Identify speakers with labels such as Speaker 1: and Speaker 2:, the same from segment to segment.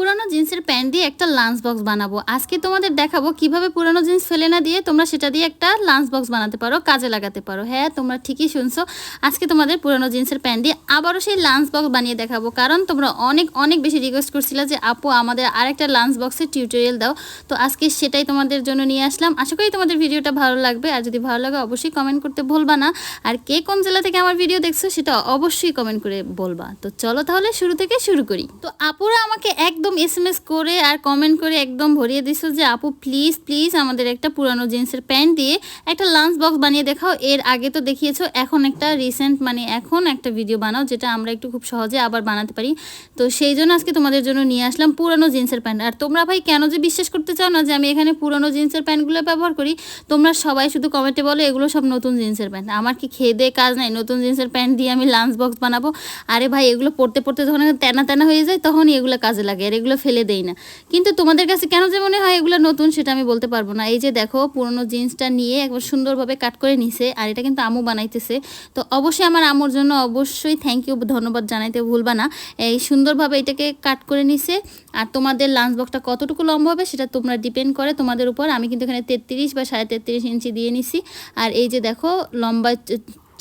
Speaker 1: পুরানো জিন্সের প্যান্ট দিয়ে একটা লাঞ্চ বক্স বানাবো। আজকে তোমাদের দেখাবো কীভাবে পুরানো জিন্স ফেলে না দিয়ে তোমরা সেটা দিয়ে একটা লাঞ্চ বক্স বানাতে পারো, কাজে লাগাতে পারো। হ্যাঁ তোমরা ঠিকই শুনছো। আজকে তোমাদের পুরানো জিন্সের প্যান্ট দিয়ে আবারও সেই লাঞ্চ বক্স বানিয়ে দেখাবো। কারণ তোমরা অনেক অনেক বেশি রিকোয়েস্ট করছিলে যে, আপু, আমাদের আরেকটা লাঞ্চ বক্সের টিউটোরিয়াল দাও। তো আজকে সেটাই তোমাদের জন্য নিয়ে আসলাম। আশা করি তোমাদের ভিডিওটা ভালো লাগবে। আর যদি ভালো লাগে, অবশ্যই কমেন্ট করতে ভুলবা না। আর কে কোন জেলা থেকে আমার ভিডিও দেখছ, সেটা অবশ্যই কমেন্ট করে বলবা। তো চলো তাহলে শুরু থেকে শুরু করি। তো আপুরা আমাকে একদম এস এম এস করে আর কমেন্ট করে একদম ভরিয়ে দিছো যে, আপু প্লিজ প্লিজ আমাদের একটা পুরানো জিন্সের প্যান্ট দিয়ে একটা লাঞ্চ বক্স বানিয়ে দেখাও। এর আগে তো দেখিয়েছো, এখন একটা রিসেন্ট মানে এখন একটা ভিডিও বানাও, যেটা আমরা একটু খুব সহজে আবার বানাতে পারি। তো সেই জন্য আজকে তোমাদের জন্য নিয়ে আসলাম পুরানো জিন্সের প্যান্ট আর তোমরা ভাই কেন যে বিশ্বাস করতে চাও না যে, আমি এখানে পুরানো জিন্সের প্যান্টগুলো ব্যবহার করি? তোমরা সবাই শুধু কমেন্টে বলো, এগুলো সব নতুন জিন্সের প্যান্ট আমার কি খেয়ে দিয়ে কাজ নাই? নতুন জিন্সের প্যান্ট দিয়ে আমি লাঞ্চ বক্স বানাবো? আরে ভাই, এগুলো পড়তে পড়তে যখন তেনা তেনা হয়ে যায়, তখনই এগুলো কাজে লাগে। আর এগুলো ফেলে দেই না। কিন্তু তোমাদের কাছে কেন যে মনে হয় এগুলো নতুন সেটা আমি বলতে পারব না। এই যে দেখো, পুরনো জিন্সটা নিয়ে একবার সুন্দরভাবে কাট করে নিছে, আর এটা কিন্তু আমু বানাইতেছে। তো অবশ্যই আমার আমুর জন্য অবশ্যই থ্যাংক ইউ ধন্যবাদ জানাইতে ভুলবা না। এই সুন্দরভাবে এটাকে কাট করে নিছে, আর তোমাদের লাঞ্চ বক্সটা কতটুকু লম্বা হবে সেটা তোমরা ডিপেন্ড করে তোমাদের উপর। আমি কিন্তু এখানে তেত্রিশ বা সাড়ে তেত্রিশ ইঞ্চি দিয়ে নিছি। আর এই যে দেখো, লম্বা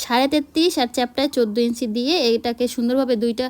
Speaker 1: সাড়ে তেত্রিশ আর চ্যাপটায় চোদ্দ ইঞ্চি দিয়ে এটাকে সুন্দরভাবে দুইটা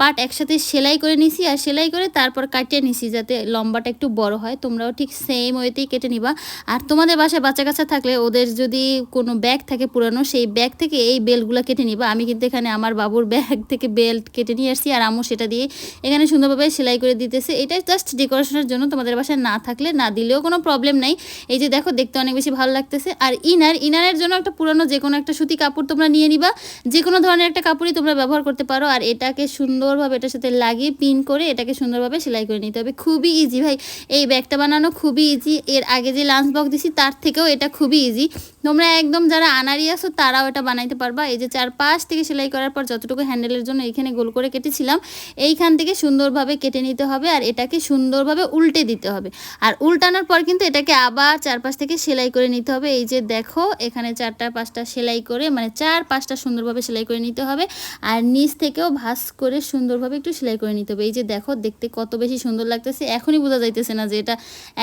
Speaker 1: পার্ট একসাথে সেলাই করে নিছি আর সেলাই করে তারপর কাটিয়ে নিছি যাতে লম্বাটা একটু বড় হয়। তোমরাও ঠিক সেম ওয়েতেই কেটে নিবা। আর তোমাদের বাসায় বাচ্চা কাচ্চা থাকলে ওদের যদি কোনো ব্যাগ থাকে পুরানো, সেই ব্যাগ থেকে এই বেল্টগুলো কেটে নিবা। আমি কিন্তু এখানে আমার বাবুর ব্যাগ থেকে বেল্ট কেটে নিয়ে আসছি আর আমু সেটা দিয়ে এখানে সুন্দরভাবে সেলাই করে দিতেছে। এটা জাস্ট ডেকোরেশনের জন্য তোমাদের বাসায় না থাকলে না দিলেও কোনো প্রবলেম নাই। এই যে দেখো, দেখতে অনেক বেশি ভালো লাগতেছে। আর ইনার, ইনারের জন্য একটা পুরানো যে কোনো একটা সুতি কাপড় তোমরা নিয়ে নিবা। যে কোনো ধরনের একটা কাপড়ই তোমরা ব্যবহার করতে পারো। আর এটাকে সুন্দরভাবে এটার সাথে লাগিয়ে পিন করে এটাকে সুন্দরভাবে সেলাই করে নিতে হবে। খুবই ইজি ভাই। এই ব্যাগটা বানানো খুবই ইজি এর আগে যে লাঞ্চ বক্স দিছি, তার থেকেও এটা খুবই ইজি তোমরা একদম যারা আনারি আসো তারাও এটা বানাইতে পারবা। এই যে চার পাশ থেকে সেলাই করার পর যতটুকু হ্যান্ডেলের জন্য এইখানে গোল করে কেটেছিলাম, এইখান থেকে সুন্দরভাবে কেটে নিতে হবে আর এটাকে সুন্দরভাবে উল্টে দিতে হবে। আর উল্টানোর পর কিন্তু এটাকে আবার চারপাশ থেকে সেলাই করে নিতে হবে। এই যে দেখো, এখানে চারটা, পাঁচটা সেলাই করে মানে চার, পাঁচটা সুন্দরভাবে সেলাই করে নিতে হবে। আর নিচ থেকেও ভাস করে সুন্দরভাবে একটু সেলাই করে নিতে হবে। এই যে দেখো, দেখতে কত বেশি সুন্দর লাগতেছে। এখনই বোঝা যাইতেছে না যে এটা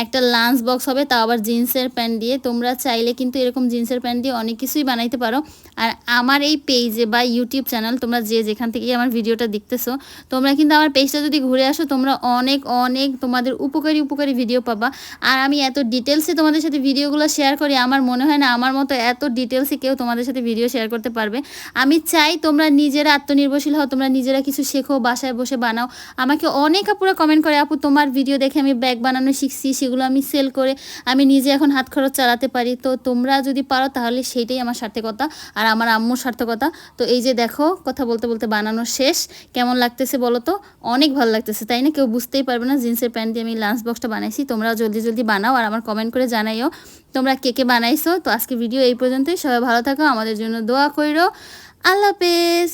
Speaker 1: একটা লাঞ্চ বক্স হবে, তাও আবার জিন্সের প্যান্ট দিয়ে। তোমরা চাইলে কিন্তু এরকম জিন্সের প্যান্ট দিয়ে অনেক কিছুই বানাইতে পারো। আর আমার এই পেজে বা ইউটিউব চ্যানেল, তোমরা যে যেখান থেকে আমার ভিডিওটা দেখতেছো, তোমরা কিন্তু আমার পেজটা যদি ঘুরে আসো, তোমরা অনেক অনেক তোমাদের উপকারী উপকারী ভিডিও পাবা। আর আমি এত ডিটেলসে তোমাদের সাথে ভিডিওগুলো শেয়ার করি, আমার মনে হয় না আমার মতো এত ডিটেলসে কেউ তোমাদের সাথে ভিডিও শেয়ার করতে পারবে। আমি চাই তোমরা নিজেরা আত্মনির্ভরশীল হও, তোমরা নিজেরা কিছু শেখো, বাসায় বসে বানাও। আমাকে অনেক আপুরা কমেন্ট করে, আপু, তোমার ভিডিও দেখে আমি ব্যাগ বানানো শিখছি, সেগুলো আমি সেল করে আমি নিজে এখন হাত খরচ চালাতে পারি। তো তোমরা যদি পারো, তাহলে সেইটাই আমার সার্থকতা আর আমার আম্মুর সার্থকতা। তো এই যে দেখো, কথা বলতে বলতে বানানো শেষ। কেমন লাগতেছে বলো তো? অনেক ভালো লাগতেছে, তাই না? কেউ বুঝতেই পারবে না, জিন্সের প্যান্ট দিয়ে আমি লাঞ্চ বক্সটা বানাইছি। তোমরাও জলদি জলদি বানাও আর আমার কমেন্ট করে জানাইও। তোমরা কে কে বানাইছো? তো আজকে ভিডিও এই পর্যন্তই। সবাই ভালো থাকো, আমাদের জন্য দোয়া করো আল্লাহ হাফেজ।